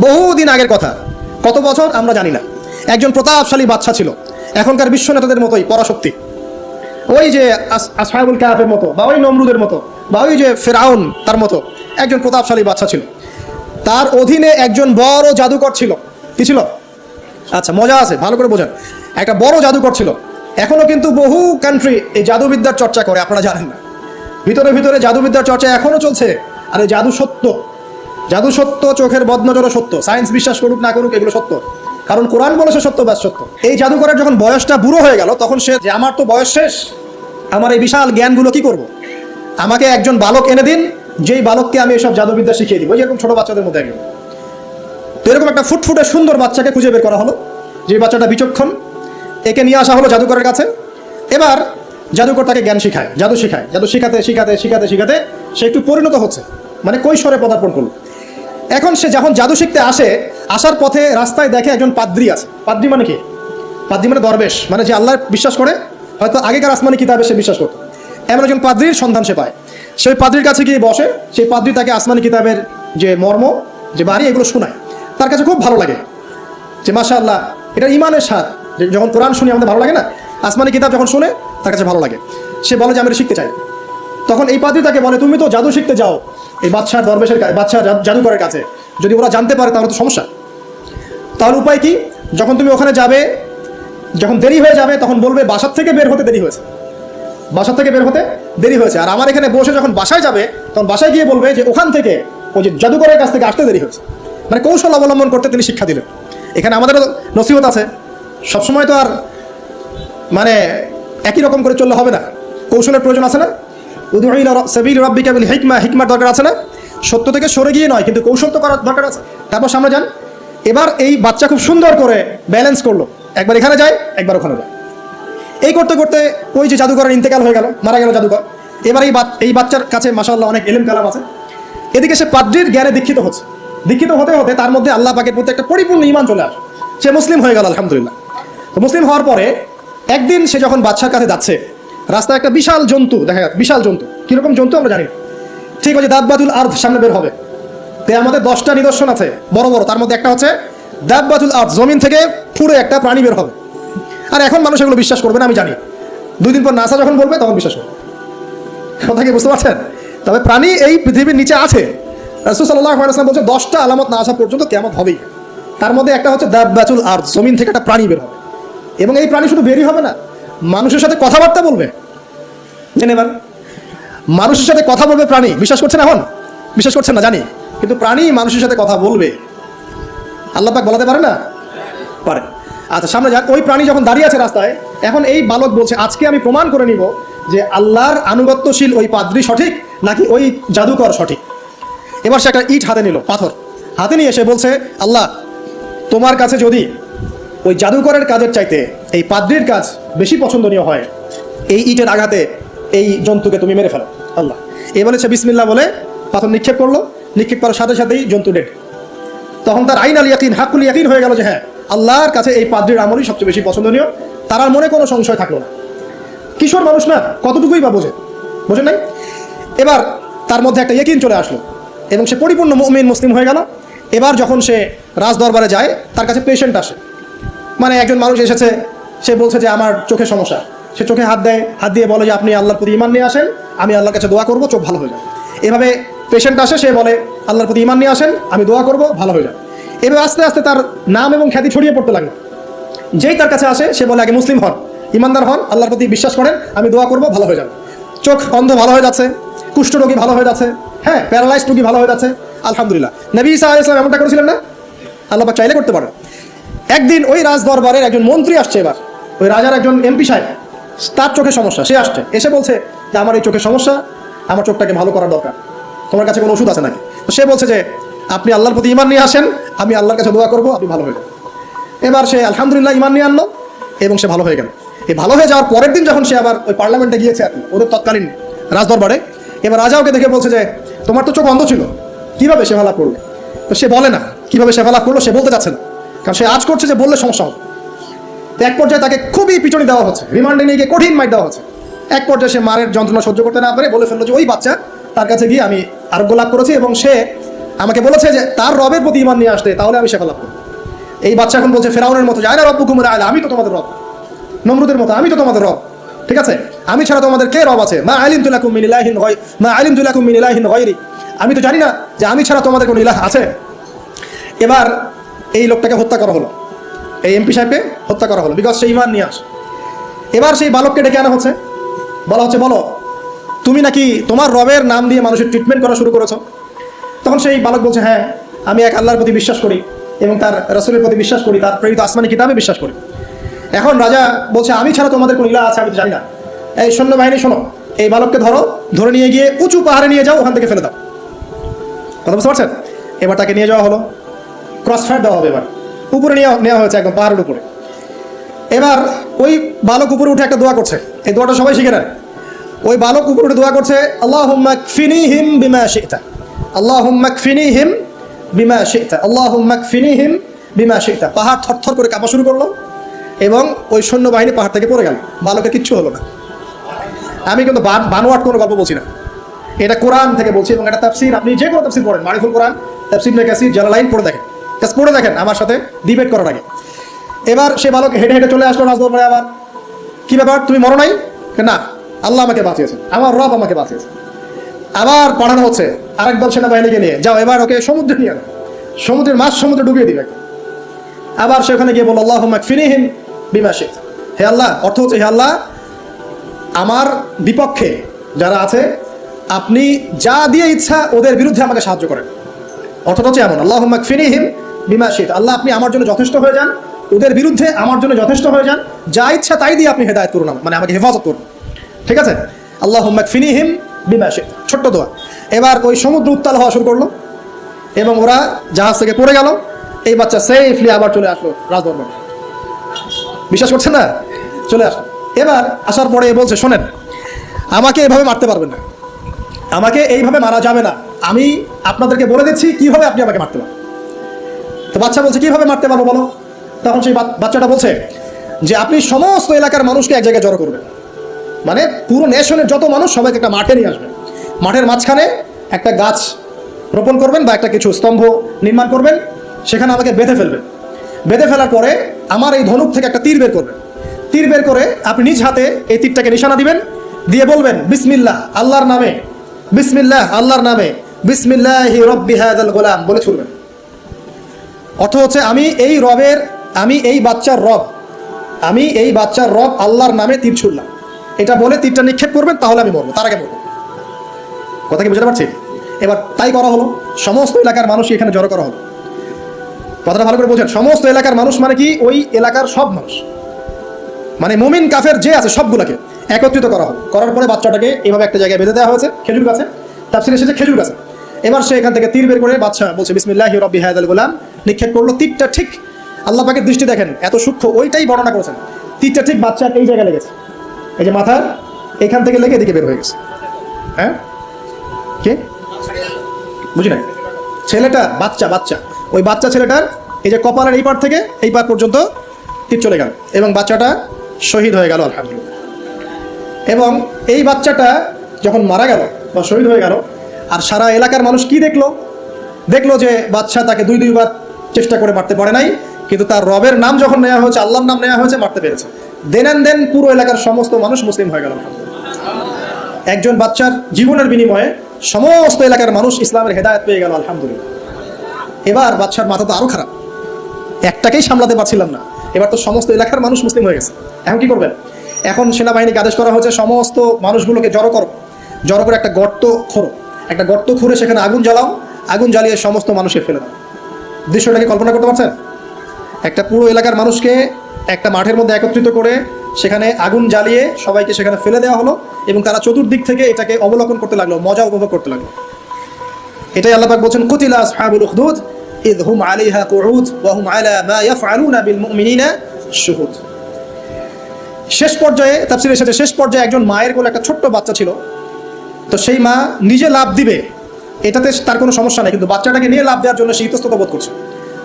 বহুদিন আগের কথা। কত বছর আমরা জানি না। একজন প্রতাপশালী বাচ্চা ছিল। এখনকার বিশ্ব নেতাদের মতোই, পরাশক্তি। ওই যে আস- আসহাবুল কাহাফের মতো বা ওই নমরুদের মতো বা ওই যে ফেরাউন তার মতো একজন প্রতাপশালী বাচ্চা ছিল। তার অধীনে একজন বড় জাদুকর ছিল। কি ছিল? আচ্ছা মজা আছে, ভালো করে বোঝান। একটা বড় জাদুকর ছিল। এখনও কিন্তু বহু কান্ট্রি এই জাদুবিদ্যার চর্চা করে, আপনারা জানেন না। ভিতরে ভিতরে জাদুবিদ্যার চর্চা এখনও চলছে। আর এই জাদু সত্য। জাদু সত্য, চোখের বদনজরও সত্য। সায়েন্স বিশ্বাস করুক না করুক, এগুলো সত্য। কারণ কোরআন বলেছে সত্য ব্যাস সত্য। এই জাদুকরের যখন বয়সটা বুড়ো হয়ে গেল, তখন সে যে, আমার তো বয়স শেষ, আমার এই বিশাল জ্ঞানগুলো কি করব। আমাকে একজন বালক এনে দিন, যেই বালককে আমি এসব জাদুবিদ্যা শিখিয়ে দিব। যেরকম ছোট বাচ্চাদের মধ্যে একজন। তো এরকম একটা ফুটফুটে সুন্দর বাচ্চাকে খুঁজে বের করা হলো, যে বাচ্চাটা বিচক্ষণ, একে নিয়ে আসা হলো জাদুকরের কাছে। এবার জাদুকর তাকে জ্ঞান শিখায়, জাদু শিখায়। জাদু শিখাতে শিখাতে শিখাতে শিখাতে সে একটু পরিণত হচ্ছে। মানে কৈশোরে পদার্পণ করল। এখন সে যখন জাদু শিখতে আসে, আসার পথে রাস্তায় দেখে একজন পাদ্রি আছে। পাদ্রি মানে কি? পাদ্রি মানে দরবেশ মানে যে আল্লাহ বিশ্বাস করে, হয়তো আগেকার আসমানি কিতাবে সে বিশ্বাস করতো। এমন একজন পাদ্রির সন্ধান সে পায়। সেই পাদ্রির কাছে গিয়ে বসে, সেই পাদ্রি তাকে আসমানি কিতাবের যে মর্ম, যে বাড়ি এগুলো শোনায়। তার কাছে খুব ভালো লাগে যে মাশা আল্লাহ এটা ইমানের স্বাদ। যখন কোরআন শুনি, আমাদের ভালো লাগে না? আসমানি কিতাব যখন শুনে, তার কাছে ভালো লাগে। সে বলে যে, আমি শিখতে চাই। তখন এই পাদ্রি তাকে বলে, তুমি তো জাদু শিখতে যাও। এই বাচ্চার দরবেশের কা- বাচ্চা জা- জাদুকরের কাছে। যদি ওরা জানতে পারে, তাহলে তো সমস্যা। তাহলে উপায় কি? যখন তুমি ওখানে যাবে, যখন দেরি হয়ে যাবে, তখন বলবে, বাসার থেকে বের হতে দেরি হয়েছে। বাসার থেকে বের হতে দেরি হয়েছে। আর আমার এখানে বসে যখন বাসায় যাবে, তখন বাসায় গিয়ে বলবে যে, ওখান থেকে ওই যে জাদুকরের কাছ থেকে আসতে দেরি হয়েছে। মানে কৌশল অবলম্বন করতে তিনি শিক্ষা দিলেন। এখানে আমাদেরও নসিহত আছে। সবসময় তো আর মানে একই রকম করে চললে হবে না। কৌশলের প্রয়োজন আছে না? রব্বিকা দরকার আছে না? সত্য থেকে সরে গিয়ে নয়, কিন্তু কৌশল তো করার দরকার আছে। তারপর সামনে যান। এবার এই বাচ্চা খুব সুন্দর করে ব্যালেন্স করল। একবার এখানে যায়, একবার ওখানে যায়। এই করতে করতে ওই যে জাদুকরের ইন্তেকাল হয়ে গেল, মারা গেল জাদুকর এবার এই এই বাচ্চার কাছে মাসাল্লাহ অনেক এলেম কালাম আছে। এদিকে সে পাদ্রির জ্ঞানে দীক্ষিত হচ্ছে। দীক্ষিত হতে হতে তার মধ্যে আল্লাহ পাকের প্রতি একটা পরিপূর্ণ ইমান চলে আসে। সে মুসলিম হয়ে গেল, আলহামদুলিল্লাহ। মুসলিম হওয়ার পরে একদিন সে যখন বাচ্চার কাছে যাচ্ছে রাস্তায় একটা বিশাল জন্তু, দেখা যাচ্ছে বিশাল জন্তু। কীরকম জন্তু আমরা জানি। ঠিক আছে দাব্বাতুল আর্থ সামনে বের হবে। তো আমাদের দশটা নিদর্শন আছে, বড় বড়। তার মধ্যে একটা হচ্ছে দাব্বাতুল আর্থ, জমিন থেকে পুরো একটা প্রাণী বের হবে। আর এখন মানুষ এগুলো বিশ্বাস করবে না, আমি জানি। দুই দিন পর নাসা যখন বলবে, তখন বিশ্বাস করবে। কথা কি বুঝতে পারছেন? তবে প্রাণী এই পৃথিবীর নিচে আছে। রাসূল সাল্লাল্লাহু বলছে দশটা আলামত না আসা পর্যন্ত কেমন হবেই। তার মধ্যে একটা হচ্ছে দাব্বাতুল আর্থ, জমিন থেকে একটা প্রাণী বের হবে। এবং এই প্রাণী শুধু বেরই হবে না, মানুষের সাথে কথাবার্তা বলবে। জেনে এবার। মানুষের সাথে কথা বলবে প্রাণী, বিশ্বাস করছেন এখন? বিশ্বাস করছেন না, জানি। কিন্তু প্রাণী মানুষের সাথে কথা বলবে। আল্লাহ পাক বলাতে পারে না? পারে। আচ্ছা সামনে যাক। ওই প্রাণী যখন দাঁড়িয়ে আছে রাস্তায়, এখন এই বালক বলছে, আজকে আমি প্রমাণ করে নিব যে আল্লাহর আনুগত্যশীল ওই পাদ্রি সঠিক নাকি ওই জাদুকর সঠিক? এবার সে একটা ইট হাতে নিল, পাথর। হাতে নিয়ে এসে বলছে, আল্লাহ, তোমার কাছে যদি ওই জাদুকরের কাজের চাইতে এই পাদ্রির কাজ বেশি পছন্দনীয় হয়, এই ইটের আঘাতে এই জন্তুকে তুমি মেরে ফেলো। আল্লাহ। এ বলেছে বিসমিল্লা বলে, পাথর নিক্ষেপ করল। নিক্ষেপ করার সাথে সাথেই জন্তু ডেড তখন তার আইন আল ইয়াকিন হাকুল ইয়াকিন হয়ে গেল যে হ্যাঁ আল্লাহর কাছে এই পাদ্রির আমলই সবচেয়ে বেশি পছন্দনীয়। তার আর মনে কোনো সংশয় থাকল না। কিশোর মানুষ না, কতটুকুই বা বোঝে? বোঝে নাই? এবার তার মধ্যে একটা ইয়াকিন চলে আসলো, এবং সে পরিপূর্ণ মুমিন, মুসলিম হয়ে গেল। এবার যখন সে রাজ দরবারে যায়, তার কাছে পেশেন্ট আসে। মানে একজন মানুষ এসেছে, সে বলছে যে, আমার চোখে সমস্যা। সে চোখে হাত দেয়, হাত দিয়ে বলে যে, আপনি আল্লাহর প্রতি ইমান নিয়ে আসেন, আমি আল্লাহর কাছে দোয়া করব, চোখ ভালো হয়ে যাবে। এভাবে পেশেন্ট আসে, সে বলে, আল্লাহর প্রতি ইমান নিয়ে আসেন, আমি দোয়া করব, ভালো হয়ে যাবে। এবার আস্তে আস্তে তার নাম এবং খ্যাতি ছড়িয়ে পড়তে লাগল। যেই তার কাছে আসে, সে বলে, আগে মুসলিম হন ইমানদার হন, আল্লাহর প্রতি বিশ্বাস করেন, আমি দোয়া করব, ভালো হয়ে যাবে। চোখ অন্ধ ভালো হয়ে যাচ্ছে কুষ্ঠরোগী ভালো হয়ে যাচ্ছে হ্যাঁ প্যারালাইজ রোগী ভালো হয়ে যাচ্ছে, আলহামদুলিল্লাহ। নবী ইসা আলাইহিস সালাম এমনটা করেছিলেন না? আল্লাহ চাইলে করতে পারে একদিন ওই রাজ দরবারের একজন মন্ত্রী আসছে এবার। ওই রাজার একজন এমপি সাহেব। তার চোখে সমস্যা, সে আসছে, এসে বলছে যে আমার এই চোখের সমস্যা, আমার চোখটাকে ভালো করার দরকার। তোমার কাছে কোনো ওষুধ আছে নাকি? তো সে বলছে যে, আপনি আল্লাহর প্রতি ইমান নিয়ে আসেন, আমি আল্লাহর কাছে দোয়া করব, আপনি ভালো হয়ে এবার সে আলহামদুলিল্লাহ ইমান নিয়ে আনলো এবং সে ভালো হয়ে গেল। এই ভালো হয়ে যাওয়ার পরের দিন যখন সে আবার ওই পার্লামেন্টে গিয়েছে আর ওদের তৎকালীন রাজদরবারে, এবার রাজা ওকে দেখে বলছে যে, তোমার তো চোখ অন্ধ ছিল, কীভাবে সেবা লাভ করলে? তো সে বলে না, কীভাবে সেবা লাভ করল সে বলতে চাচ্ছে না। কারণ সে আজ করছে যে বললে সমস্যা হবে। এক পর্যায়ে তাকে খুবই পিছনে দেওয়া হচ্ছে। রিমান্ডে নিয়ে গিয়ে কঠিন মাইট দেওয়া হচ্ছে। এক পর্যায়ে সে মারের যন্ত্রণা সহ্য করতে না পারে, বলে ফেলল যে, ওই বাচ্চা, তার কাছে গিয়ে আমি আরোগ্য লাভ করেছি এবং সে আমাকে বলেছে যে, তার রবের প্রতি ইমান নিয়ে আসতে, তাহলে আমি শেখা লাভ করব। এই বাচ্চা এখন বলছে, ফেরাউনের মতো যায় না, রব্বু কুমুর আলা আমি তো তোমাদের রব। নমরুদের মতো, আমি তো তোমাদের রব। ঠিক আছে? আমি ছাড়া তোমাদের কে রব আছে? মা আলিম তুলাকুম মিন ইলাহিন গায় মা আলিম তুলাকুম মিন ইলাহিন গায়রি আমি তো জানি না যে, আমি ছাড়া তোমাদের কোনো ইলাহ আছে? এবার এই লোকটাকে হত্যা করা হলো। এই এমপি সাহেবকে হত্যা করা হলো। বিকজ সে ইমান নিয়ে আসে। এবার সেই বালককে ডেকে আনা হচ্ছে। বলা হচ্ছে, বলো, তুমি নাকি তোমার রবের নাম দিয়ে মানুষের ট্রিটমেন্ট করা শুরু করেছ? তখন সেই বালক বলছে হ্যাঁ আমি এক আল্লাহর প্রতি বিশ্বাস করি এবং তার রসুলের প্রতি বিশ্বাস করি, তার প্রেরিত আসমানি কিতাবে বিশ্বাস করি। এখন রাজা বলছে, আমি ছাড়া তোমাদের কোনো ইলা আছে, আমি জানি না। এই সৈন্যবাহিনী, শোনো, এই বালককে ধরো, ধরে নিয়ে গিয়ে উঁচু পাহাড়ে নিয়ে যাও, ওখান থেকে ফেলে দাও। কথা বুঝতে পারছেন? এবার তাকে নিয়ে যাওয়া হলো। ক্রস ফায়ার দেওয়া হবে এবার। উপরে নিয়ে নেওয়া হয়েছে একদম পাহাড়ের উপরে। এবার ওই বালক উপরে উঠে একটা দোয়া করছে। এই দোয়াটা সবাই শিখে নেন। ওই বালক উপরে উঠে দোয়া করছে আল্লাহ ফিনি হিম বিমা শিখতা আল্লাহ ফিনি হিম বিমা শিখতা আল্লাহ ফিনি হিম বিমা শিখতা পাহাড় থরথর করে কাঁপা শুরু করল এবং ওই সৈন্যবাহিনী পাহাড় থেকে পড়ে গেল। বালকের কিচ্ছু হলো না। আমি কিন্তু বান- বানোয়াট কোনো গল্প বলছি না। এটা কোরআন থেকে বলছি এবং এটা তাফসির। আপনি যে কোনো তাফসির পড়েন। মারিফুল কোরআন, তাফসির মেকাসির জালালাইন পড়ে দেখেন। জাস্ট পড়ে দেখেন আমার সাথে ডিবেট করার আগে। এবার সে বালক হেঁটে হেঁটে চলে আসলো রাজদরবারে আবার। কি ব্যাপার? তুমি মরো নাই? না, আল্লাহ আমাকে বাঁচিয়েছে আমার রব আমাকে বাঁচিয়েছে আবার পাঠানো হচ্ছে আরেক দল সেনাবাহিনীকে নিয়ে। যাও, এবার ওকে সমুদ্রে নিয়ে আনো সমুদ্রের মাছ সমুদ্রে ডুবিয়ে দিবে। আবার সেখানে গিয়ে বলো আল্লাহ ফিনিহিম বিমাশে হে আল্লাহ, অর্থ হচ্ছে, হে আল্লাহ, আমার বিপক্ষে যারা আছে, আপনি যা দিয়ে ইচ্ছা ওদের বিরুদ্ধে আমাকে সাহায্য করেন। অর্থটা হচ্ছে এমন আল্লাহ ফিনিহিম বিমাশিত আল্লাহ আপনি আমার জন্য যথেষ্ট হয়ে যান, ওদের বিরুদ্ধে আমার জন্য যথেষ্ট হয়ে যান, যা ইচ্ছা তাই দিয়ে আপনি হেদায়ত করুন মানে আমাকে হেফাজত করুন। ঠিক আছে? আল্লাহ ফিনি ফিনিহিম বিমাশিত ছোট্ট দোয়া। এবার ওই সমুদ্র উত্তাল হওয়া শুরু করল, এবং ওরা জাহাজ থেকে পড়ে গেল। এই বাচ্চা সেফলি আবার চলে আসলো রাজদরবারে। বিশ্বাস করছেন না? চলে আসো এবার আসার পরে বলছে, শোনেন, আমাকে এভাবে মারতে পারবেন না। আমাকে এইভাবে মারা যাবে না। আমি আপনাদেরকে বলে দিচ্ছি কীভাবে আপনি আমাকে মারতে পারবেন? তো বাচ্চা বলছে, কীভাবে মারতে পারব বলো? তখন সেই বাচ্চাটা বলছে যে, আপনি সমস্ত এলাকার মানুষকে এক জায়গায় জড়ো করবেন। মানে পুরো নেশনের যত মানুষ সবাইকে একটা মাঠে নিয়ে আসবেন। মাঠের মাঝখানে একটা গাছ রোপণ করবেন বা একটা কিছু স্তম্ভ নির্মাণ করবেন, সেখানে আমাকে বেঁধে ফেলবেন। বেঁধে ফেলার পরে আমার এই ধনুক থেকে একটা তীর বের করবেন। তীর বের করে আপনি নিজ হাতে এই তীরটাকে নিশানা দিবেন, দিয়ে বলবেন, বিসমিল্লাহ, আল্লাহর নামে, বিসমিল্লাহ, আল্লাহর নামে, বিসমিল্লাহ রব্বি হাদাল গোলাম বলে ছুড়বেন। অর্থ হচ্ছে আমি এই রবের, আমি এই বাচ্চার রব, আমি এই বাচ্চার রব আল্লাহর নামে তীর ছুড়লাম। এটা বলে তীরটা নিক্ষেপ করবেন, তাহলে আমি মরবো, তার আগে মরবো। কথা কি বুঝতে পারছি? এবার তাই করা হলো, সমস্ত এলাকার মানুষই এখানে জড়ো করা হলো। কথাটা ভালো করে বোঝেন, সমস্ত এলাকার মানুষ মানে কি? ওই এলাকার সব মানুষ। মানে মুমিন, কাফের যে আছে সবগুলোকে একত্রিত করা হলো। করার পরে বাচ্চাটাকে এভাবে একটা জায়গায় বেঁধে দেওয়া হয়েছে, খেজুর গাছে, তার এসেছে খেজুর গাছে। এবার সে এখান থেকে তীর বের করে বাচ্চা বলছে, বিসমিল্লাহ রব্বি হায়াদ গোলাম নিক্ষেপ করল। তীরটা ঠিক আল্লাহ পাকের দৃষ্টি দেখেন, এত সূক্ষ্ম, ওইটাই বর্ণনা করেছেন। তীরটা ঠিক বাচ্চার এই জায়গায় লেগেছে। এই যে মাথার, এখান থেকে লেগে এদিকে বের হয়ে গেছে। হ্যাঁ? কে? বুঝি না ছেলেটা বাচ্চা বাচ্চা। ওই বাচ্চা ছেলেটার এই যে কপালের এই পার থেকে এই পার পর্যন্ত তীর চলে গেল এবং বাচ্চাটা শহীদ হয়ে গেল, আলহামদুলিল্লাহ। এবং এই বাচ্চাটা যখন মারা গেল বা শহীদ হয়ে গেল, আর সারা এলাকার মানুষ কি দেখল? দেখল যে বাচ্চা তাকে দুই দুইবার চেষ্টা করে মারতে পারে নাই, কিন্তু তার রবের নাম যখন নেওয়া হয়েছে, আল্লাহর নাম নেওয়া হয়েছে, মারতে পেরেছে। দেন দেন পুরো এলাকার সমস্ত মানুষ মুসলিম হয়ে গেল। একজন বাচ্চার জীবনের বিনিময়ে সমস্ত এলাকার মানুষ ইসলামের হেদায়ত পেয়ে গেল, আলহামদুলিল্লাহ। এবার বাচ্চার মাথা তো আরও খারাপ। একটাকেই সামলাতে পারছিলাম না। এবার তো সমস্ত এলাকার মানুষ মুসলিম হয়ে গেছে। এখন কি করবেন? এখন সেনাবাহিনীকে আদেশ করা হয়েছে, সমস্ত মানুষগুলোকে জড়ো করো। জড়ো করে একটা গর্ত খোরো একটা গর্ত খুঁড়ে সেখানে আগুন জ্বালাও। আগুন জ্বালিয়ে সমস্ত মানুষকে ফেলে দাও। দৃশ্যটাকে কল্পনা করতে পারছেন? একটা পুরো এলাকার মানুষকে একটা মাঠের মধ্যে একত্রিত করে সেখানে আগুন জ্বালিয়ে সবাইকে সেখানে ফেলে দেওয়া হলো এবং তারা চতুর্দিক থেকে এটাকে অবলোকন করতে লাগল, মজা উপভোগ করতে লাগল। এটাই আল্লাহ পাক বলছেন, কুতিলা আসহাবুল উখদুদ আলাইহা কুউদ ওয়া হুম আলা মা ইয়াফআলুনা বিল মুমিনিনা শুহুদ। শেষ পর্যায়ে তাফসীরে এসেছে শেষ পর্যায়ে একজন মায়ের কোলে একটা ছোট্ট বাচ্চা ছিল। তো সেই মা নিজে লাভ দিবে। এটাতে তার কোনো সমস্যা নেই, কিন্তু বাচ্চাটাকে নিয়ে লাভ দেওয়ার জন্য সে ইতস্তত বোধ করছে।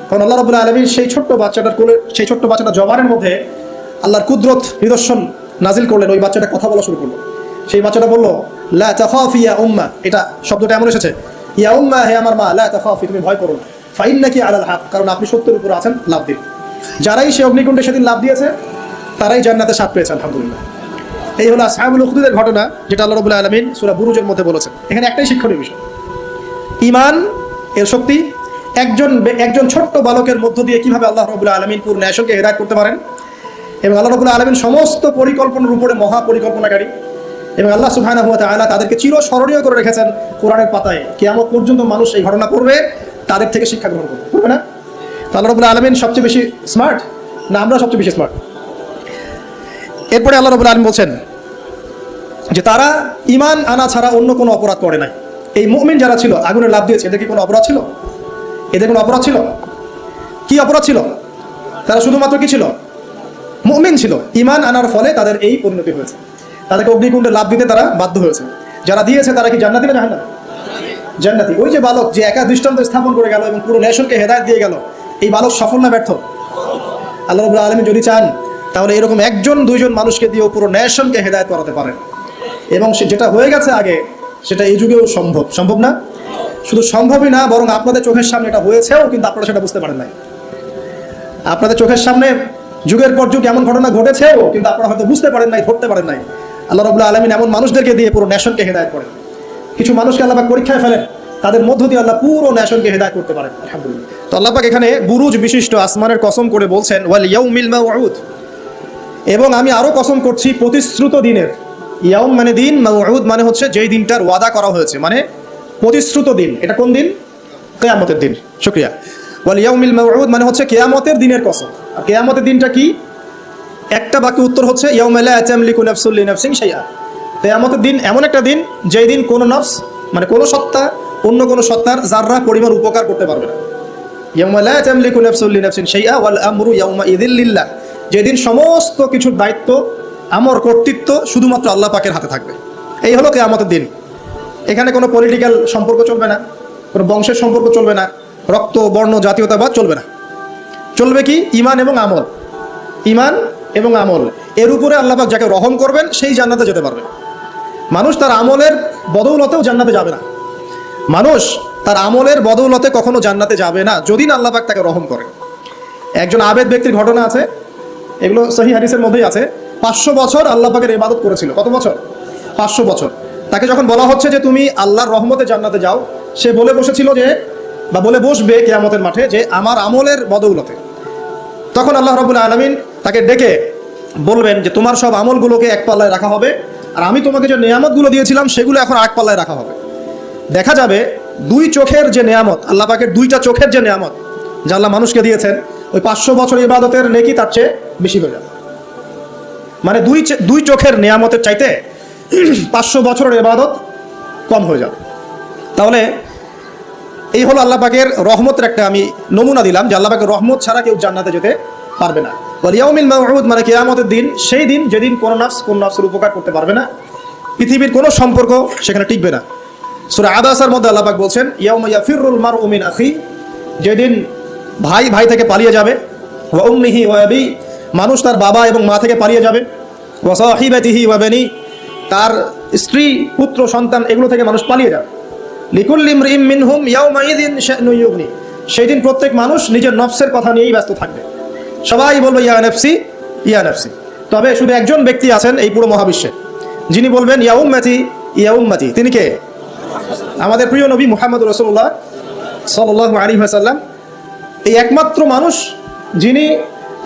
কারণ আল্লাহ রবুল্লা আলমী সেই ছোট্ট বাচ্চাটার কোলে সেই ছোট্ট বাচ্চাটা জবানের মধ্যে আল্লাহর কুদরত নিদর্শন নাজিল করলেন, ওই বাচ্চাটা কথা বলা শুরু করল। সেই বাচ্চাটা বলল, লা তাখাফিয়া উম্মা। এটা শব্দটা এমন এসেছে, ইয়া উম্মা, হে আমার মা, লা তুমি ভয় করো না। ফাইন্নাকি আলাল হক। কারণ আপনি সত্যের উপর আছেন, লাভ দিন। যারাই সে অগ্নিকুণ্ডে সেদিন লাভ দিয়েছে, তারাই জান্নাতে সাপ পেয়েছে, আলহামদুলিল্লাহ। এই হলো আসহাবুল উখদুদের ঘটনা, যেটা আল্লাহ রাব্বুল আলামিন সুরা বুরুজের মধ্যে বলেছেন। এখানে একটাই শিক্ষণীয় বিষয়। ইমান, এর শক্তি, একজন একজন ছোট্ট বালকের মধ্য দিয়ে কীভাবে আল্লাহ রবুল্লা আলমিন পুর ন্যাশনকে হেদায়ত করতে পারেন? এবং আল্লাহ রবুল্লা আলমিন সমস্ত পরিকল্পনার উপরে মহা পরিকল্পনাকারী। এবং আল্লাহ সুহানা হুয়া তাদেরকে চির স্মরণীয় করে রেখেছেন কোরআনের পাতায়। কেয়ামত পর্যন্ত মানুষ এই ঘটনা করবে, তাদের থেকে শিক্ষা গ্রহণ করবে। করবে না? আল্লাহ রবুল্লা আলমিন সবচেয়ে বেশি স্মার্ট না, আমরা সবচেয়ে বেশি স্মার্ট এরপরে আল্লাহ রবুল্লা আলমিন বলছেন যে তারা ইমান আনা ছাড়া অন্য কোনো অপরাধ করে নাই। এই মুমিন যারা ছিল আগুনে লাভ দিয়েছে, এদের কি কোনো অপরাধ ছিল? এদের কোনো অপরাধ ছিল? কি অপরাধ ছিল? তারা শুধুমাত্র কি ছিল? মুমিন ছিল। ইমান আনার ফলে তাদের এই পরিণতি হয়েছে। তাদেরকে অগ্নিকুণ্ডে লাভ দিতে তারা বাধ্য হয়েছে। যারা দিয়েছে, তারা কি জান্নাতি না জাহান্নামী? জান্নাতি। ওই যে বালক যে একা দৃষ্টান্ত স্থাপন করে গেল এবং পুরো নেশনকে হেদায়ত দিয়ে গেল, এই বালক সফল না ব্যর্থ? আল্লাহ রবুল্লা আলমী যদি চান, তাহলে এরকম একজন, দুইজন মানুষকে দিয়েও পুরো নেশনকে হেদায়ত করাতে পারেন। এবং সে যেটা হয়ে গেছে আগে সেটা এই যুগেও সম্ভব। সম্ভব না? শুধু সম্ভবই না, বরং আপনাদের চোখের সামনে এটা হয়েছেও, কিন্তু আপনারা সেটা বুঝতে পারেন নাই। আপনাদের চোখের সামনে যুগের পর যুগ এমন ঘটনা ঘটেছেও, কিন্তু আপনারা হয়তো বুঝতে পারেন নাই, ধরতে পারেন নাই। আল্লাহ রবুল্লা আলমিন এমন মানুষদেরকে দিয়ে পুরো ন্যাশনকে হেদায়ত করেন। কিছু মানুষকে আল্লাহ পরীক্ষায় ফেলেন, তাদের মধ্য দিয়ে আল্লাহ পুরো ন্যাশনকে হেদায়ত করতে পারেন, আলহামদুলিল্লাহ। তো আল্লাহ পাক এখানে বুরুজ বিশিষ্ট আসমানের কসম করে বলছেন, ওয়াল ইয়াউমিল মাউউদ। এবং আমি আরও কসম করছি, প্রতিশ্রুত দিনের। ইয়াউম মানে দিন মাউউদ মানে হচ্ছে যেই দিনটার ওয়াদা করা হয়েছে মানে প্রতিশ্রুত দিন। এটা কোন দিন? কেয়ামতের দিন। শুক্রিয়া। ওয়াল ইয়াউমিল মাউউদ মানে হচ্ছে কেয়ামতের দিনের কসম। আর কেয়ামতের দিনটা কি? একটা বাকি উত্তর হচ্ছে, ইয়াউম লা তামলিকু নাফসুল লিনাফসিন শাইআ। কেয়ামতের দিন এমন একটা দিন, যেই দিন কোনো নফস মানে কোনো সত্তা, অন্য কোনো সত্তার যাররা পরিমাণ উপকার করতে পারবে না। ইয়াউমা লা তামলিকু নাফসুন লিনাফসিন শাইআ ওয়াল আমরু ইয়াউমা ইযিল লিল্লাহ। যেদিন সমস্ত কিছুর দায়িত্ব আমর কর্তৃত্ব শুধুমাত্র আল্লাহ পাকের হাতে থাকবে। এই হলো কিয়ামতের দিন। এখানে কোনো পলিটিক্যাল সম্পর্ক চলবে না, কোনো বংশের সম্পর্ক চলবে না, রক্ত, বর্ণ, জাতীয়তাবাদ চলবে না। চলবে কি? ইমান এবং আমল। ইমান এবং আমল। এর উপরে আল্লাহ পাক যাকে রহম করবেন, সেই জান্নাতে যেতে পারবে। মানুষ তার আমলের বদৌলতেও জান্নাতে যাবে না। মানুষ তার আমলের বদৌলতে কখনো জান্নাতে যাবে না, যদি না আল্লাহ পাক তাকে রহম করে। একজন আবেদ ব্যক্তির ঘটনা আছে, এগুলো সহি হাদিসের মধ্যেই আছে। পাঁচশো বছর আল্লাহ পাকের ইবাদত করেছিল। কত বছর? পাঁচশো বছর। তাকে যখন বলা হচ্ছে যে তুমি আল্লাহর রহমতে জান্নাতে যাও, সে বলে বসেছিল যে, বা বলে বসবে কেয়ামতের মাঠে যে, আমার আমলের বদৌলতে। তখন আল্লাহ রবুল আলমিন তাকে ডেকে বলবেন যে, তোমার সব আমলগুলোকে এক পাল্লায় রাখা হবে, আর আমি তোমাকে যে নিয়ামতগুলো দিয়েছিলাম, সেগুলো এখন এক পাল্লায় রাখা হবে। দেখা যাবে দুই চোখের যে নিয়ামত, আল্লাহ পাকের দুইটা চোখের যে নিয়ামত, যা আল্লাহ মানুষকে দিয়েছেন, ওই পাঁচশো বছর ইবাদতের নেকি তার চেয়ে বেশি হয়ে যাবে। মানে দুই দুই চোখের নিয়ামতের চাইতে পাঁচশো বছরের ইবাদত কম হয়ে যাবে। তাহলে এই হলো আল্লাহ পাকের রহমতের একটা আমি নমুনা দিলাম যে আল্লাহ পাকের রহমত ছাড়া কেউ জান্নাতে যেতে পারবে না। বল ইয়াউমিল মাউউদ মানে কেয়ামতের দিন, সেই দিন যেদিন কোনো নাফস, কোন নাফসের উপকার করতে পারবে না, পৃথিবীর কোনো সম্পর্ক সেখানে টিকবে না। সূরা আদাসার মধ্যে আল্লাহ পাক বলছেন, ইয়াউমা ইয়াফিরুল মার মিন আখি, যেদিন ভাই ভাই থেকে পালিয়ে যাবে, ওয়া উম্মিহি ওয়া আবি মানুষ তার বাবা এবং মা থেকে পালিয়ে যাবে। ওয়া সাহিবাতিহি ওয়া বানি, তার স্ত্রী, পুত্র, সন্তান, এগুলো থেকে মানুষ পালিয়ে যাবে। লিকুল্লি ইমরিম মিনহুম ইয়াউমাইদিন শানু ইউগনি সেই দিন প্রত্যেক মানুষ নিজের নফসের কথা নিয়েই ব্যস্ত থাকবে। সবাই বলবে, ইয়া নফসি ইয়া নফসি। তবে শুধু একজন ব্যক্তি আছেন এই পুরো মহাবিশ্বে। যিনি বলবেন ইয়া উম্মতি ইয়া উম্মতি তিনি কে? আমাদের প্রিয় নবী মুহাম্মদ রসুল্লাহ সাল্লাল্লাহু আলাইহি ওয়াসাল্লাম। এই একমাত্র মানুষ যিনি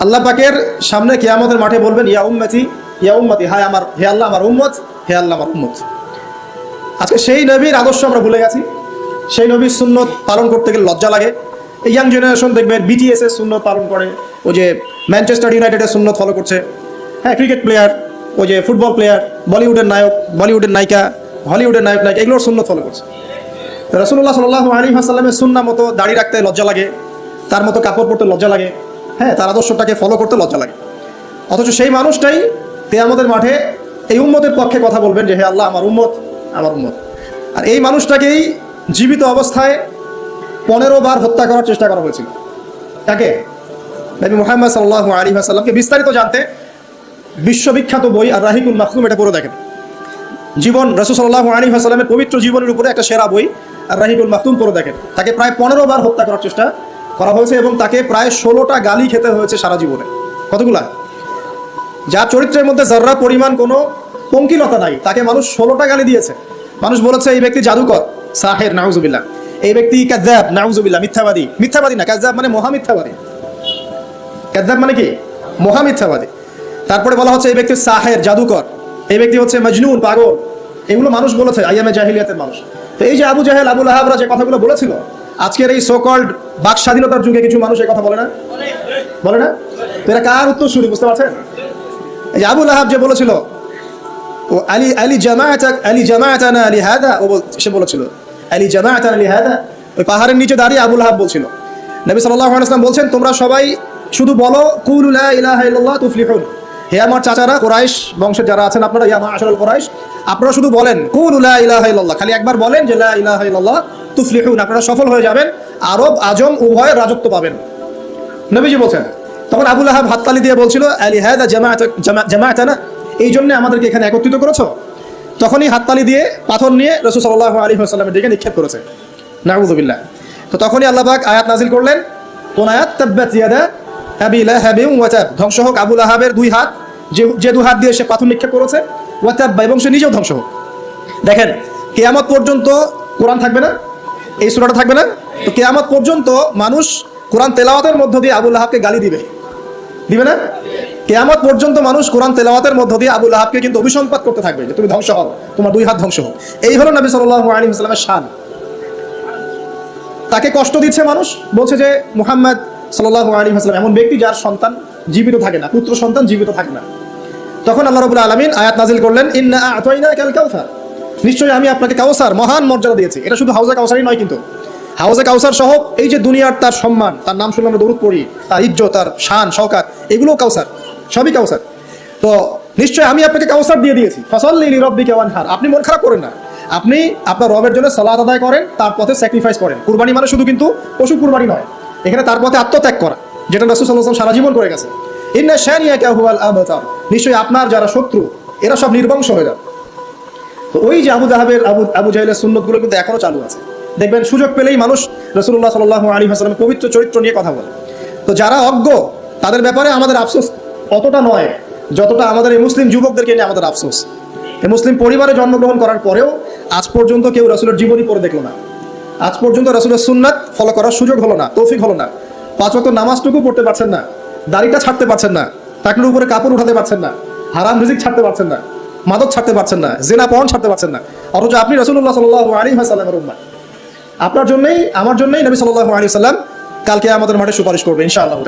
আল্লাহ পাকের সামনে কিয়ামতের মাঠে বলবেন, ইয়া উম্মতি ইয়া উম্মতি, হায় আমার, হে আল্লাহ আমার উম্মত, হে আল্লাহ আমার উম্মত। আজকে সেই নবীর আদর্শ আমরা ভুলে গেছি। সেই নবীর সুন্নত পালন করতে গেলে লজ্জা লাগে। এই ইয়াং জেনারেশন দেখবেন বিটিএস এর সুন্নত পালন করে। ওই যে ম্যানচেস্টার ইউনাইটেডের সুন্নত ফলো করছে। হ্যাঁ ক্রিকেট প্লেয়ার ওই যে ফুটবল প্লেয়ার বলিউডের নায়ক বলিউডের নায়িকা হলিউডের নায়ক, নায়িকা, এগুলোর সুন্নত ফলো করছে। রসুল্লাহ সাল্লাহ আলী হাসাল্লামের সুন্না মতো দাড়ি রাখতে লজ্জা লাগে। তার মতো কাপড় পরতে লজ্জা লাগে। হ্যাঁ তার আদর্শটাকে ফলো করতে লজ্জা লাগে। অথচ সেই মানুষটাই তেয়ামতের মাঠে এই উম্মতের পক্ষে কথা বলবেন যে, হে আল্লাহ, আমার উম্মত আমার উম্মত। আর এই মানুষটাকেই জীবিত অবস্থায় পনেরো বার হত্যা করার চেষ্টা করা হয়েছিল। তাকে নবী মোহাম্মদ সাল্লাহ আলী আসাল্লামকে বিস্তারিত জানতে বিশ্ববিখ্যাত বই আর রাহিকুল মাহমুম এটা পড়ে দেখেন। জীবন রসুসাল্লাহ আলী হাসালামের পবিত্র জীবনের উপরে একটা সেরা বই আর রাহিবুল মাহতুম করে দেখেন। তাকে প্রায় পনেরো বার হত্যা করার চেষ্টা করা হয়েছে এবং তাকে প্রায় ষোলোটা গালি খেতে হয়েছে সারা জীবনে। কতগুলা? যার চরিত্রের মধ্যে যার্রা পরিমাণ কোনো পঙ্কিলতা নাই, তাকে মানুষ ষোলোটা গালি দিয়েছে। মানুষ বলেছে, এই ব্যক্তি জাদুকর, সাহের, নাউজুবিল্লাহ। এই ব্যক্তি কাজাব নাউজুবিল্লাহ, মিথ্যাবাদী। মিথ্যাবাদী না কাজাব মানে মহামিথ্যাবাদী। কাজাব মানে কি? মহামিথ্যাবাদী। তারপরে বলা হচ্ছে, এই ব্যক্তি সাহের, জাদুকর। এই ব্যক্তি হচ্ছে মজনুন, পাগল। এগুলো মানুষ বলেছে, আইয়ামে জাহিলিয়াতের মানুষ। তো এই যে আবু জাহেল আবুল আহাবরা যে কথাগুলো বলেছিল আজকের এই সোকল্ড বাক স্বাধীনতার যুগে কিছু মানুষ কথা বলে না? বলে না? তো এরা কার উত্তর শুরু বুঝতে পারছেন? এই আবুল আহাব যে বলেছিল, ও আলী আলী জামায়াত আলী জামায়াতানা আলী হাদা ও সে বলেছিল, আলী জামায়াতানা আলী হাদা ওই পাহাড়ের নিচে দাঁড়িয়ে আবুল আহাব বলছিল। নবী সাল্লাল্লাহু আলাইহি ওয়াসাল্লাম বলছেন, তোমরা সবাই শুধু বলো, কুলু ইলাহা ইল্লাল্লাহ তুফলিহুন। হে আমার চাচারা, কোরাইশ বংশের যারা আছেন আপনারা ইয়া মাশারাল কোরাইশ, আপনারা শুধু বলেন, কুলু লা ইলাহা ইল্লাল্লাহ, খালি একবার বলেন যে লা ইলাহা ইল্লাল্লাহ, তুফলিহুন, আপনারা সফল হয়ে যাবেন, আরব, আজম উভয় রাজত্ব পাবেন। নবীজি বলছেন, তখন আবুল আহাব হাততালি দিয়ে বলছিল, আলী হ্যাঁ জামায়াত জামায়াত না এই জন্য আমাদেরকে এখানে একত্রিত করেছ? তখনই হাততালি দিয়ে পাথর নিয়ে রসুল সাল্লাহ আলী সাল্লামের দিকে নিক্ষেপ করেছে। নাহুদুবিল্লাহ তো তখনই আল্লাহ পাক আয়াত নাজিল করলেন। কোন আয়াত, তাব্বাত ইয়াদা ধ্বংস হোক আবুল আহাবের দুই হাত, যে যে দুই হাত দিয়ে সে পাথর নিক্ষেপ করেছে ওয়াতাব এবং সে নিজেও ধ্বংস হোক। দেখেন, কেয়ামত পর্যন্ত কোরআন থাকবে না, এই সুরাটা থাকবে না, তো কেয়ামত পর্যন্ত মানুষ কোরআন তেলাওয়াতের মধ্য দিয়ে আবুল আহাবকে গালি দিবে। দিবে না? কেয়ামত পর্যন্ত মানুষ কোরআন তেলাওয়াতের মধ্য দিয়ে আবুল আহাবকে কিন্তু অভিসম্পাত করতে থাকবে যে তুমি ধ্বংস হও, তোমার দুই হাত ধ্বংস হোক। এই হলো নবী সাল্লাহ আলী ইসলামের শান। তাকে কষ্ট দিচ্ছে মানুষ, বলছে যে মুহাম্মদ সাল্লাহ আলী হাসলাম এমন ব্যক্তি যার সন্তান জীবিত থাকে না, পুত্র সন্তান জীবিত থাকে না। তখন আল্লাহ রবুল্লা আলমিন আয়াত নাজিল করলেন নিশ্চয়ই আমি আপনাকে কাউসার মহান মর্যাদা দিয়েছি। এটা শুধু হাউজে কাউসারই নয় কিন্তু হাউজে কাউসার সহ এই যে দুনিয়ার তার সম্মান, তার নাম শুনলে আমরা দৌড় পড়ি, তার ইজ্জত, তার শান, শওকাত এগুলো কাউসার সবই কাউসার তো নিশ্চয়ই আমি আপনাকে কাউসার দিয়ে দিয়েছি। ফসল লিলি রব্বি কেওয়ান হার আপনি মন খারাপ করেন না। আপনি আপনার রবের জন্য সালাদ আদায় করেন, তার পথে স্যাক্রিফাইস করেন। কুরবানি মানে শুধু কিন্তু পশু কুরবানি নয়। এখানে তার পথে আত্মত্যাগ করা, যেটা রাসুল সাল্লাহ সারা জীবন করে গেছে। ইন্না শানিয়া কাহুয়াল আবতার, নিশ্চয়ই আপনার যারা শত্রু, এরা সব নির্বংশ হয়ে যাবে। তো ওই যে আবু জাহাবের, আবু আবু জাহেলের সুন্নতগুলো কিন্তু এখনও চালু আছে। দেখবেন, সুযোগ পেলেই মানুষ রসুল্লাহ সাল্লাহ আলী হাসলামের পবিত্র চরিত্র নিয়ে কথা বলে। তো যারা অজ্ঞ, তাদের ব্যাপারে আমাদের আফসোস অতটা নয়, যতটা আমাদের এই মুসলিম যুবকদেরকে নিয়ে আমাদের আফসোস। এই মুসলিম পরিবারে জন্মগ্রহণ করার পরেও আজ পর্যন্ত কেউ রসুলের জীবনী পড়ে দেখল না। আজ পর্যন্ত রসুলের সুন্নাত ফলো করার সুযোগ হলো না, তৌফিক হলো না। পাঁচ ওয়াক্ত নামাজটুকু পড়তে পারছেন না, দাড়িটা ছাড়তে পারছেন না টাকনুর উপরে কাপড় উঠাতে পারছেন না, হারাম রিজিক ছাড়তে পারছেন না, মাদক ছাড়তে পারছেন না, জেনা পণ ছাড়তে পারছেন না, অথচ আপনি রসুল্লাহ সাল্লাহ আলী সাল্লামের উম্মা আপনার জন্যই, আমার জন্যই নবী সাল্লাহ আলী সাল্লাম কালকে আমাদের মাঠে সুপারিশ করবে, ইনশাআল্লাহ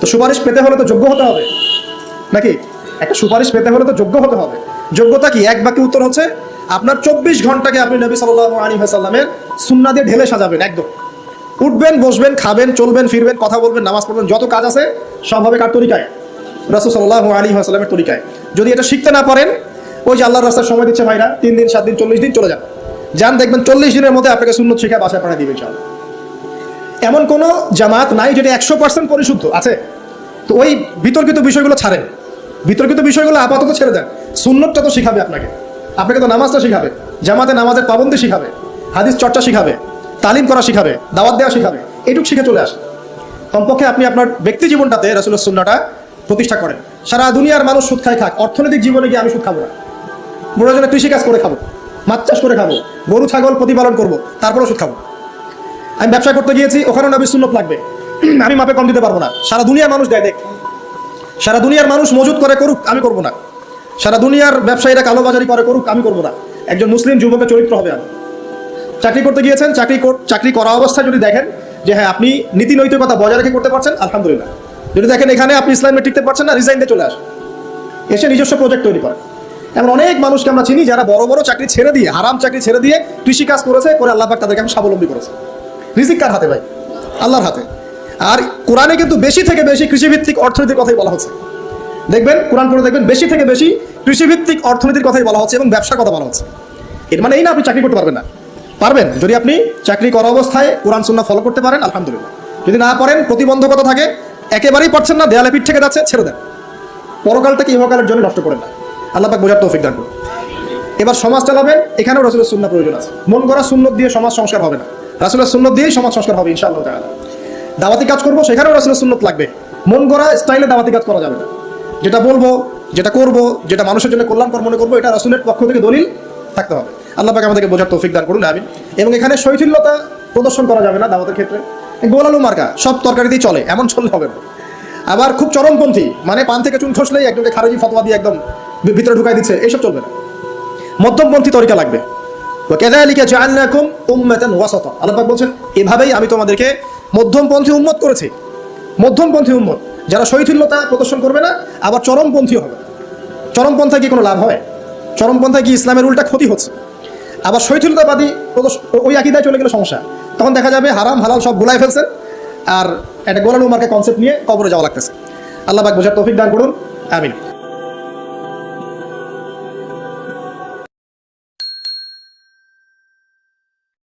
তো সুপারিশ পেতে হলে তো যোগ্য হতে হবে। নাকি? একটা সুপারিশ পেতে হলে তো যোগ্য হতে হবে। যোগ্যতা কি? এক বাক্যে উত্তর হচ্ছে আপনার চব্বিশ ঘন্টাকে আপনি নবী সাল্লাহ আলী সাল্লামের সুন্না দিয়ে ঢেলে সাজাবেন, একদম। উঠবেন, বসবেন, খাবেন, চলবেন, ফিরবেন, কথা বলবেন, নামাজ পড়বেন, যত কাজ আছে, সব হবে কার তরিকায়? রাসুল সাল্লাহ আলী সাল্লামের তরিকায়। যদি এটা শিখতে না পারেন, ওই যে আল্লাহর রাস্তার সময় দিচ্ছে ভাইরা, তিন দিন, সাত দিন, চল্লিশ দিন চলে যান। যান, দেখবেন চল্লিশ দিনের মধ্যে আপনাকে সুন্নত শিখা বাসায় পাঠিয়ে দিবে ইনশাআল্লাহ। এমন কোনো জামাত নাই যেটা একশো পার্সেন্ট পরিশুদ্ধ, আছে? তো ওই বিতর্কিত বিষয়গুলো ছাড়েন। বিতর্কিত বিষয়গুলো আপাতত ছেড়ে দেন। সুন্নতটা তো শিখাবে আপনাকে। আপনাকে তো নামাজটা শিখাবে, জামাতে নামাজের পাবন্দি শিখাবে, হাদিস চর্চা শিখাবে, তালিম করা শিখাবে, দাওয়াত দেওয়া শিখাবে এইটুকু শিখে চলে আসে। কমপক্ষে আপনি আপনার ব্যক্তি জীবনটাতে রাসুলের সুন্নাটা প্রতিষ্ঠা করেন। সারা দুনিয়ার মানুষ সুদ খায় খাক, অর্থনৈতিক জীবনে গিয়ে আমি সুদ খাব না। প্রয়োজনে কৃষিকাজ করে খাব, মাছ চাষ করে খাব, গরু, ছাগল প্রতিপালন করব, তারপরেও সুদ খাব। আমি ব্যবসা করতে গিয়েছি, ওখানেও নবী সুন্নত লাগবে। আমি মাপে কম দিতে পারব না। সারা দুনিয়ার মানুষ দেয়, দেখ। সারা দুনিয়ার মানুষ মজুদ করে করুক, আমি করব না। সারা দুনিয়ার ব্যবসায়ীরা কালোবাজারি করে করুক, আমি করব না। একজন মুসলিম যুবকের চরিত্র হবে আমি চাকরি করতে গিয়েছেন, চাকরি চাকরি করা অবস্থায় যদি দেখেন যে হ্যাঁ আপনি নীতি নৈতিকতা বজায় রেখে করতে পারছেন, আলহামদুলিল্লাহ। যদি দেখেন এখানে আপনি ইসলামে টিকতে পারছেন না রিজাইন দিয়ে চলে আসেন। এসে নিজস্ব প্রজেক্ট তৈরি করেন। এমন অনেক মানুষকে আমরা চিনি যারা বড় বড় চাকরি ছেড়ে দিয়ে, হারাম চাকরি ছেড়ে দিয়ে কৃষিকাজ করেছে, করে আল্লাহ পাক তাদেরকে স্বাবলম্বী করেছে। রিজিক কার হাতে ভাই? আল্লাহর হাতে। আর কোরআনে কিন্তু বেশি থেকে বেশি কৃষিভিত্তিক অর্থনীতির কথাই বলা হচ্ছে। দেখবেন, কোরআন পড়ে দেখবেন, বেশি থেকে বেশি কৃষিভিত্তিক অর্থনীতির কথাই বলা হচ্ছে এবং ব্যবসার কথা বলা হচ্ছে। এর মানে এই না আপনি চাকরি করতে পারবেন না। পারবেন, যদি আপনি চাকরি করা অবস্থায় কোরআন সুন্না ফলো করতে পারেন, আলহামদুলিল্লাহ। যদি না পারেন, প্রতিবন্ধকতা থাকে, একেবারেই পারছেন না, দেয়ালে পিঠ থেকে যাচ্ছে, ছেড়ে দেন। পরকালটাকে ইহকালের জন্য নষ্ট করেন না। আল্লাহ বোঝার তৌফিক দান করুন। এবার সমাজ চালাবেন, এখানেও রাসুলের সুন্না প্রয়োজন আছে। মন গড়া সুন্নত দিয়ে সমাজ সংস্কার হবে না। রাসুলের সুন্নত দিয়েই সমাজ সংস্কার হবে, ইনশাআল্লাহ দাওয়াতি কাজ করব, সেখানেও রাসুলের সুন্নত লাগবে। মন গড়া স্টাইলে দাওয়াতি কাজ করা যাবে না। যেটা বলব, যেটা করব, যেটা মানুষের জন্য কল্যাণকর মনে করব, এটা রাসুলের পক্ষ থেকে দলিল থাকতে হবে। আল্লাহ পাক আমাদেরকে বোঝার তৌফিক দান করুন, আমিন। এবং এখানে শৈথিল্যতা প্রদর্শন করা যাবে না দাওয়াতের ক্ষেত্রে। গোলালু মার্কা, সব তরকারিতেই চলে, এমন চললে হবে না। আবার খুব চরমপন্থী মানে পান থেকে চুন খসলেই একজনকে খারেজি ফতোয়া দিয়ে একদম ভিতরে ঢুকাই দিচ্ছে এইসব চলবে না। মধ্যমপন্থী তরিকা লাগবে। আল্লাহ বলছেন, এভাবেই আমি তোমাদেরকে মধ্যমপন্থী উম্মত করেছি। মধ্যমপন্থী উম্মত। যারা শৈথিল্যতা প্রদর্শন করবে না, আবার চরমপন্থী হবে। চরমপন্থায় কি কোনো লাভ হয় চরমপন্থায় কি ইসলামের উল্টা ক্ষতি হচ্ছে? আবার শৈথিলতাবাদী ওই আকিদায় চলে গেলে সমস্যা। তখন দেখা যাবে হারাম, হালাল সব গোলায় ফেলছেন। আর একটা গোলালু মার্কে কনসেপ্ট নিয়ে কবরে যাওয়া লাগতেছে। আল্লাহ বাক বোঝার তৌফিক দান করুন। আমিন।